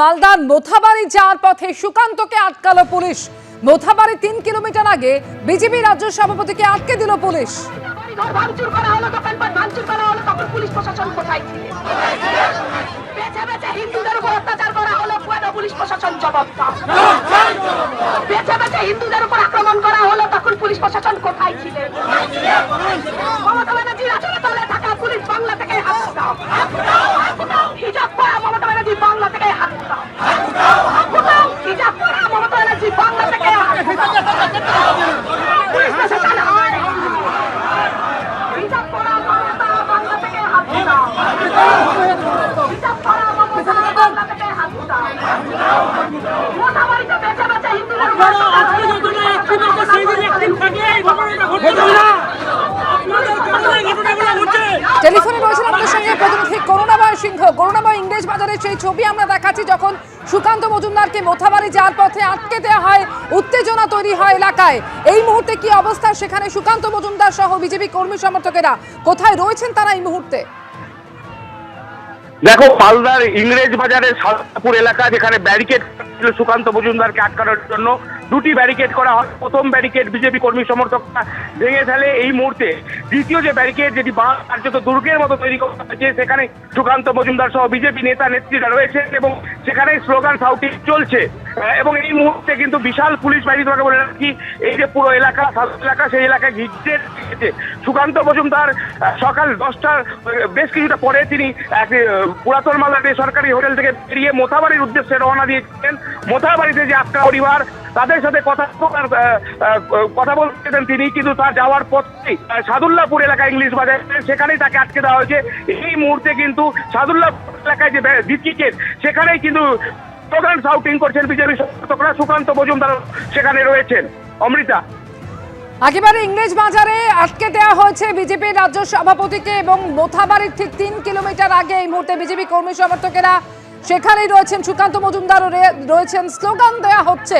মালদার মোথাবাড়ি যাওয়ার পথে সুকান্তকে আটকালো পুলিশ। মোথাবাড়ি তিন কিলোমিটার আগে বিজেপি রাজ্য সভাপতিকে আটকে দিল পুলিশ। হিন্দুদের উপর করা পুলিশ প্রশাসন পুলিশ বাংলা থেকে হাত দাও হিজাব পরা মমতা ব্যানার্জি বাংলা থেকে হাত দাও হিজাব পরা মমতা ব্যানার্জি বাংলা থেকে হাত দাও পুলিশ প্রশাসন হয় হিজাব পরা মমতা বাংলা থেকে হাত দাও হিজাব পরা মমতা বাংলা থেকে হাত দাও মোটামুটি বেঁচে বেঁচে হিন্দুদের উপর আজকে ঘটনা একদিন আছে সেই দিন একদিন থাকে এই ঘটনাটা ঘটছে না আপনাদের কারণে এই ঘটনাগুলো ঘটছে টেলিফোনে রয়েছেন আমাদের সঙ্গে প্রতিনিধি করুণাময় সিংহ। করুণাময় ইংরেজ বাজারের সেই ছবি আমরা দেখাচ্ছি যখন সুকান্ত মজুমদারকে মোথাবাড়ি যাওয়ার পথে আটকে দেওয়া হয়, উত্তেজনা তৈরি হয় এলাকায়। এই মুহূর্তে কি অবস্থা? সেখানে সুকান্ত মজুমদার সহ বিজেপি কর্মী সমর্থকেরা কোথায় রয়েছেন তারা এই মুহূর্তে? দেখো, মালদার ইংরেজ বাজারের সালপুর এলাকা যেখানে ব্যারিকেড ছিল সুকান্ত মজুমদারকে আটকানোর জন্য দুটি ব্যারিকেড করা হয়। প্রথম ব্যারিকেড বিজেপি কর্মী সমর্থকরা ভেঙে ফেলে এই মুহূর্তে। দ্বিতীয় যে ব্যারিকেড যেটি বাঁ কার্যত দুর্গের মতো তৈরি করা হয়েছে, সেখানে সুকান্ত মজুমদার সহ বিজেপি নেতা নেত্রীরা রয়েছে এবং সেখানে স্লোগান সাউটিং চলছে। এবং এই মুহূর্তে কিন্তু বিশাল পুলিশ বাহিনী, তোমাকে বলে রাখি, এই যে পুরো এলাকা এলাকা, সেই এলাকায় ঘিরতে রেখেছে। সুকান্ত মজুমদার সকাল দশটার বেশ কিছুটা পরে তিনি এক পুরাতন মালদা বেসরকারি হোটেল থেকে বেরিয়ে মোথাবাড়ির উদ্দেশ্যে রওনা দিয়েছিলেন। মোথাবাড়িতে যে আটকা পরিবার তাদের সাথে কথা বলার, কথা বলতেছেন তিনি কিন্তু তার যাওয়ার পথেই সাদুল্লাপুর এলাকা ইংলিশ বাজার সেখানেই তাকে আটকে দেওয়া হয়েছে। এই মুহূর্তে কিন্তু সাদুল্লাপুর এলাকায় যে ব্রিকেট সেখানেই কিন্তু স্লোগান সাউটিং করছেন বিজেপি সমর্থকরা সুকান্ত মজুমদার সেখানে রয়েছেন। অমৃতা। একেবারে ইংরেজ বাজারে আটকে দেওয়া হয়েছে বিজেপির রাজ্য সভাপতিকে এবং মোথাবাড়ির ঠিক তিন কিলোমিটার আগে এই মুহূর্তে বিজেপি কর্মী সমর্থকেরা সেখানেই রয়েছেন সুকান্ত মজুমদারও রয়েছেন। স্লোগান দেওয়া হচ্ছে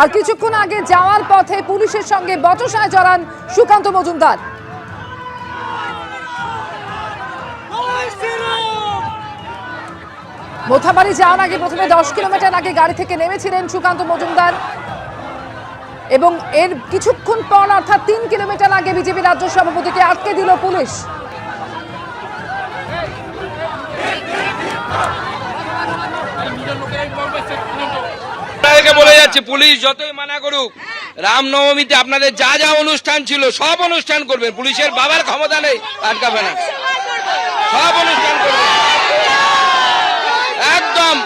আর কিছুক্ষণ আগে যাওয়ার পথে পুলিশের সঙ্গে বচসায় জড়ান সুকান্ত মজুমদার। মোথাবাড়ি যাওয়ার আগে প্রথমে দশ কিলোমিটার আগে গাড়ি থেকে নেমেছিলেন সুকান্ত মজুমদার এবং এর কিছুক্ষণ পর অর্থাৎ তিন কিলোমিটার আগে বিজেপি রাজ্য সভাপতিকে আটকে দিল পুলিশ। যাচ্ছে পুলিশ যতই মানা করুক, রামনবমীতে আপনাদের যা যা অনুষ্ঠান ছিল, সব অনুষ্ঠান করবেন। পুলিশের বাবার ক্ষমতা নেই, আটকাবে না। সব অনুষ্ঠান করবেন। একদম।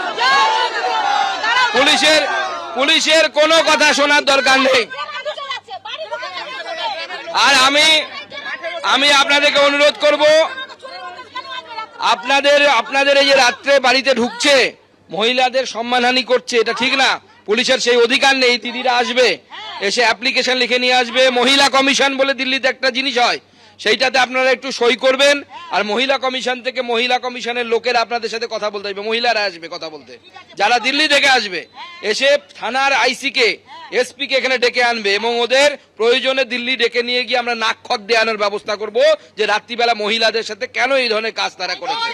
পুলিশের পুলিশের কোনো কথা শোনার দরকার নেই। আর আমি আমি আপনাদেরকে অনুরোধ করব, আপনাদের আপনাদের এই যে রাত্রে বাড়িতে ঢুকছে, মহিলাদের সম্মানহানি করছে, এটা ঠিক না। পুলিশের সেই অধিকার নেই, দিদিরা আসবে, এসে অ্যাপ্লিকেশন লিখে নিয়ে আসবে। মহিলা কমিশন বলে দিল্লিতে একটা জিনিস হয়, সেইটাতে আপনারা একটু সই করবেন, আর মহিলা কমিশন থেকে মহিলা কমিশনের লোকেরা আপনাদের সাথে কথা বলতে আসবে, মহিলারা আসবে কথা বলতে। যারা দিল্লি থেকে আসবে, এসে থানার আইসিকে এসপি কে এখানে ডেকে আনবে, এবং ওদের প্রয়োজনে দিল্লি ডেকে নিয়ে গিয়ে আমরা নাক খত দেওয়ানোর ব্যবস্থা করব, যে রাত্রিবেলা মহিলাদের সাথে কেন এই ধরনের কাজ তারা করেছে।